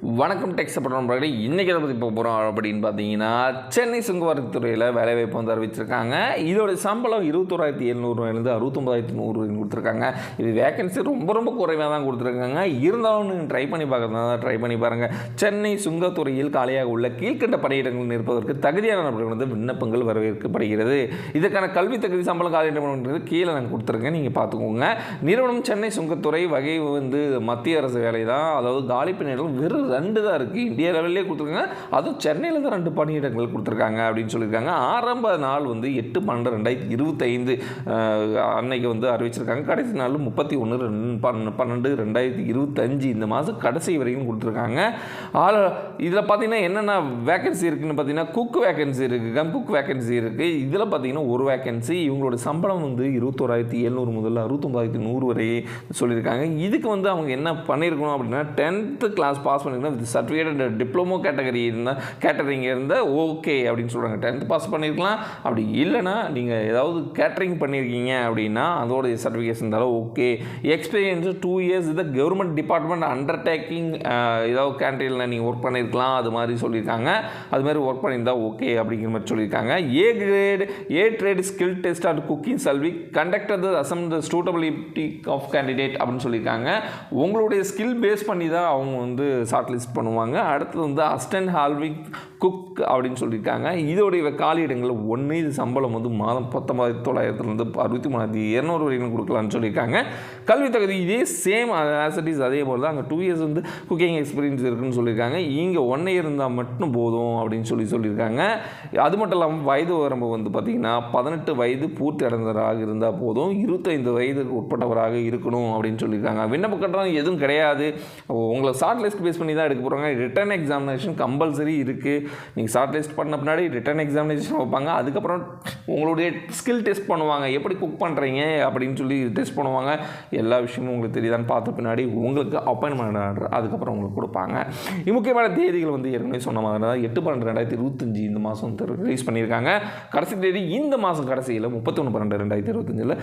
வணக்கம் டெக்ஸ் நண்பர்களே இன்றைக்கி எதை பற்றி போக போகிறோம் அப்படின்னு பார்த்தீங்கன்னா சென்னை சுங்கவரத்துறையில் வேலைவாய்ப்பு வந்து அறிவிச்சிருக்காங்க. இதோட சம்பளம் இருபத்தோராயிரத்தி எழுநூறுவாயிலேருந்து அறுபத்தொம்பதாயிரத்தி நூறு கொடுத்துருக்காங்க. இது வேகன்சி ரொம்ப ரொம்ப குறைவாக தான் கொடுத்துருக்காங்க. இருந்தாலும் நீங்கள் ட்ரை பண்ணி பார்க்கறதா ட்ரை பண்ணி பாருங்கள் சென்னை சுங்கத்துறையில் காலியாக உள்ள கீழ்கண்ட பணியிடங்கள் நிற்பதற்கு தகுதியான நபர்கள் வந்து விண்ணப்பங்கள் வரவேற்கப்படுகிறது. இதற்கான கல்வி தகுதி சம்பளம் காலியிடம்ன்றது கீழே நாங்கள் கொடுத்துருக்கேன். நீங்கள் பார்த்துக்கோங்க. நிறுவனம் சென்னை சுங்கத்துறை வகை வந்து மத்திய அரசு வேலை தான் அதாவது காலி பணியிடங்கள் வெறும் ரெண்டு தான் இருக்குது இந்தியா லெவல்லே கொடுத்துருக்காங்க. அதுவும் சென்னையில் தான் ரெண்டு பணியிடங்கள் கொடுத்துருக்காங்க அப்படின்னு சொல்லியிருக்காங்க. ஆரம்ப நாள் வந்து எட்டு பன்னெண்டு ரெண்டாயிரத்தி இருபத்தைந்து அன்னைக்கு வந்து அறிவிச்சிருக்காங்க. கடைசி நாள் முப்பத்தி ஒன்று ரெண்டு பன்னெண்டு ரெண்டாயிரத்தி இருபத்தஞ்சு இந்த மாதம் கடைசி வரைக்கும் கொடுத்துருக்காங்க. ஆள் இதில் பார்த்தீங்கன்னா என்னென்ன வேகன்சி இருக்குதுன்னு பார்த்தீங்கன்னா குக் வேகன்சி இருக்குது கம் குக் வேகன்சி இருக்குது இதில் பார்த்தீங்கன்னா ஒரு வேகன்சி இவங்களோட சம்பளம் வந்து இருபத்தோராயிரத்தி எழுநூறு முதல்ல அறுபத்தொம்பதாயிரத்தி நூறு வரை சொல்லியிருக்காங்க. இதுக்கு வந்து அவங்க என்ன பண்ணியிருக்கணும் அப்படின்னா டென்த்து கிளாஸ் பாஸ் பண்ணி பண்ணியிருக்கணும் with certificate and diploma category இருந்தால் கேட்டரிங் இருந்தால் ஓகே அப்படின்னு சொல்கிறாங்க டென்த் பாஸ் பண்ணியிருக்கலாம் அப்படி இல்லைன்னா நீங்கள் ஏதாவது கேட்டரிங் பண்ணியிருக்கீங்க அப்படின்னா அதோட சர்டிஃபிகேஷன் இருந்தாலும் ஓகே எக்ஸ்பீரியன்ஸ் டூ இயர்ஸ் இது கவர்மெண்ட் டிபார்ட்மெண்ட் அண்டர்டேக்கிங் ஏதாவது கேன்டீனில் நீங்கள் ஒர்க் பண்ணியிருக்கலாம் அது மாதிரி சொல்லியிருக்காங்க. அது மாதிரி ஒர்க் பண்ணியிருந்தா ஓகே அப்படிங்கிற மாதிரி சொல்லியிருக்காங்க. A grade A trade skill test and cooking shall be conducted the assess the suitability of candidate அப்படின்னு சொல்லியிருக்காங்க. உங்களுடைய ஸ்கில் பேஸ் பண்ணி தான் அவங்க வந்து ஷார்ட் லிஸ்ட் பண்ணுவாங்க. அடுத்தது வந்து அஸ்டன் ஹால்விக் குக் அப்படின்னு சொல்லியிருக்காங்க. இதோடைய காலியிடங்கள் ஒன்று இது சம்பளம் வந்து மாதம் பத்தொம்பதாயிரத்தி தொள்ளாயிரத்துலேருந்து அறுபத்தி மூணாயிரத்தி இரநூறு வரைக்கும் கொடுக்கலான்னு சொல்லியிருக்காங்க. கல்வி தகுதி இதே சேம் ஆசிட்டிஸ் அதே போல் தான் அங்கே டூ இயர்ஸ் வந்து குக்கிங் எக்ஸ்பீரியன்ஸ் இருக்குன்னு சொல்லியிருக்காங்க. இங்கே ஒன் இயர் இருந்தால் மட்டும் போதும் அப்படின்னு சொல்லி சொல்லியிருக்காங்க. அது மட்டும் இல்லாமல் வயது வரம்பு வந்து பார்த்திங்கன்னா பதினெட்டு வயது பூர்த்தி அடைந்தவராக இருந்தால் போதும். இருபத்தைந்து வயதுக்கு உட்பட்டவராக இருக்கணும் அப்படின்னு சொல்லியிருக்காங்க. விண்ணப்ப கட்டணம் எதுவும் கிடையாது. உங்களை ஷார்ட் லிஸ்ட் பேஸ் பண்ணி தான் எடுக்க போகிறாங்க ரிட்டர்ன் எக்ஸாமினேஷன் கம்பல்சரி இருக்குது நீங்கள் ஷார்ட் லிஸ்ட் பண்ண பின்னாடி ரிட்டன் எக்ஸாமினேஷன் வைப்பாங்க. அதுக்கப்புறம் உங்களுடைய ஸ்கில் டெஸ்ட் பண்ணுவாங்க. எப்படி குக் பண்ணுறீங்க அப்படின்னு சொல்லி டெஸ்ட் பண்ணுவாங்க. எல்லா விஷயமும் உங்களுக்கு தெரியுதான்னு பார்த்த பின்னாடி உங்களுக்கு அப்பாயின்மெண்ட் ஆர்டர் அதுக்கப்புறம் உங்களுக்கு கொடுப்பாங்க. முக்கியமான தேதிகள் வந்து ஏற்கனவே சொன்ன மாதிரி தான் எட்டு பன்னெண்டு ரெண்டாயிரத்தி இருபத்தஞ்சி இந்த மாதம் ரிலீஸ் பண்ணியிருக்காங்க. கடைசி தேதி இந்த மாதம் கடைசியில் முப்பத்தொன்று பன்னெண்டு ரெண்டாயிரத்தி இருபத்தஞ்சில்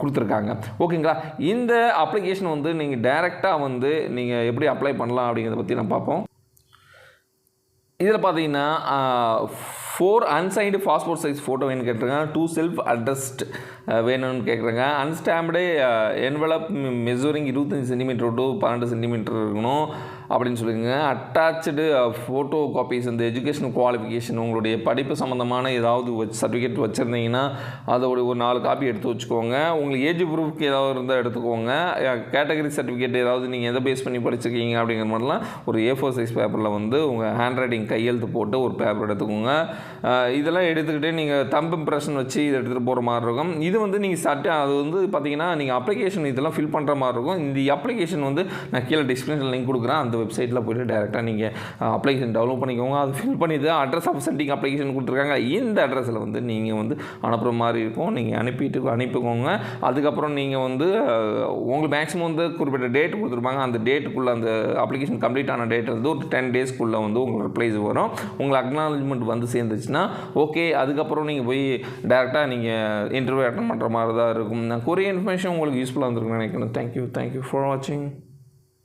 கொடுத்துருக்காங்க. ஓகேங்களா இந்த அப்ளிகேஷன் வந்து நீங்கள் டைரெக்டாக வந்து நீங்கள் எப்படி அப்ளை பண்ணலாம் அப்படிங்கிறத பற்றி நான் பார்ப்போம். இதில் பார்த்தீங்கன்னா four unsigned passport size photo வேணும்னு கேட்டிருக்காங்க. டூ செல்ஃப் அட்ரஸ்ட் வேணும்னு கேட்குறாங்க அன்ஸ்டாம்ப்டு என்வலப் மெசூரிங் இருபத்தஞ்சி சென்டிமீட்டர் டு பன்னெண்டு சென்டிமீட்டர் இருக்கணும். அப்படின்னு சொல்லியிருங்க அட்டாச்சு ஃபோட்டோ காப்பீஸ் இந்த எஜுகேஷன் குவாலிஃபிகேஷன் உங்களுடைய படிப்பு சம்மந்தமான ஏதாவது வச்சு சர்டிஃபிகேட் வச்சுருந்தீங்கன்னா அதோட ஒரு நாலு காப்பி எடுத்து வச்சுக்கோங்க. உங்களுக்கு ஏஜ் ப்ரூஃப்க்கு ஏதாவது இருந்தால் எடுத்துக்கோங்க. கேட்டகரி சர்டிஃபிகேட் ஏதாவது நீங்கள் எதை பேஸ் பண்ணி படிச்சிருக்கீங்க அப்படிங்கிற மாதிரிலாம் ஒரு ஏ ஃபோர் சைஸ் பேப்பரில் வந்து உங்கள் ஹேண்ட் ரைட்டிங் கையெழுத்து போட்டு ஒரு பேப்பர் எடுத்துக்கோங்க. இதெல்லாம் எடுத்துக்கிட்டு நீங்கள் தம்பு இம்ப்ரெஷன் வச்சு இதை எடுத்துகிட்டு போகிற மாதிரி இருக்கும். இது வந்து நீங்கள் சட்ட அது வந்து பார்த்தீங்கன்னா நீங்கள் அப்ளிகேஷன் இதெல்லாம் ஃபில் பண்ணுற மாதிரி இருக்கும். இந்த அப்ளிகேஷன் வந்து நான் கீழே டிஸ்கிரிப்ஷன் லிங்க் கொடுக்குறேன். அந்த வெப்சைட்டில் போய்ட்டு டேரெக்டாக நீங்கள் அப்ளிகேஷன் டெவலப் பண்ணிக்கோங்க. அது ஃபில் பண்ணி தான் அட்ரஸ் ஆஃப் சென்டிங் அப்ளிகேஷன் கொடுத்துருக்காங்க. இந்த அட்ரஸில் வந்து நீங்கள் வந்து அனுப்புகிற மாதிரி இருக்கும். நீங்கள் அனுப்பிட்டு அனுப்பிக்கோங்க. அதுக்கப்புறம் நீங்கள் வந்து உங்களுக்கு மேக்ஸிமம் வந்து குறிப்பிட்ட டேட் கொடுத்துருப்பாங்க. அந்த டேட்டுக்குள்ளே அந்த அப்ளிகேஷன் கம்ப்ளீட் ஆன டேட் வந்து ஒரு டென் டேஸ்க்குள்ளே வந்து உங்களுக்கு ரிப்ளைஸ் வரும். உங்களுக்கு அக்னாலஜ்மெண்ட் வந்து சேர்ந்துச்சுன்னா ஓகே அதுக்கப்புறம் நீங்கள் போய் டேரெக்டாக நீங்கள் இன்டர்வியூ அட்டன் பண்ணுற மாதிரி தான் இருக்கும். நான் கொரிய இன்ஃபர்மேஷன் உங்களுக்கு யூஸ்ஃபுல்லாக இருந்திருக்குன்னு நினைக்கிறேன். தேங்க்யூ தேங்க்யூ ஃபார் வாட்சிங்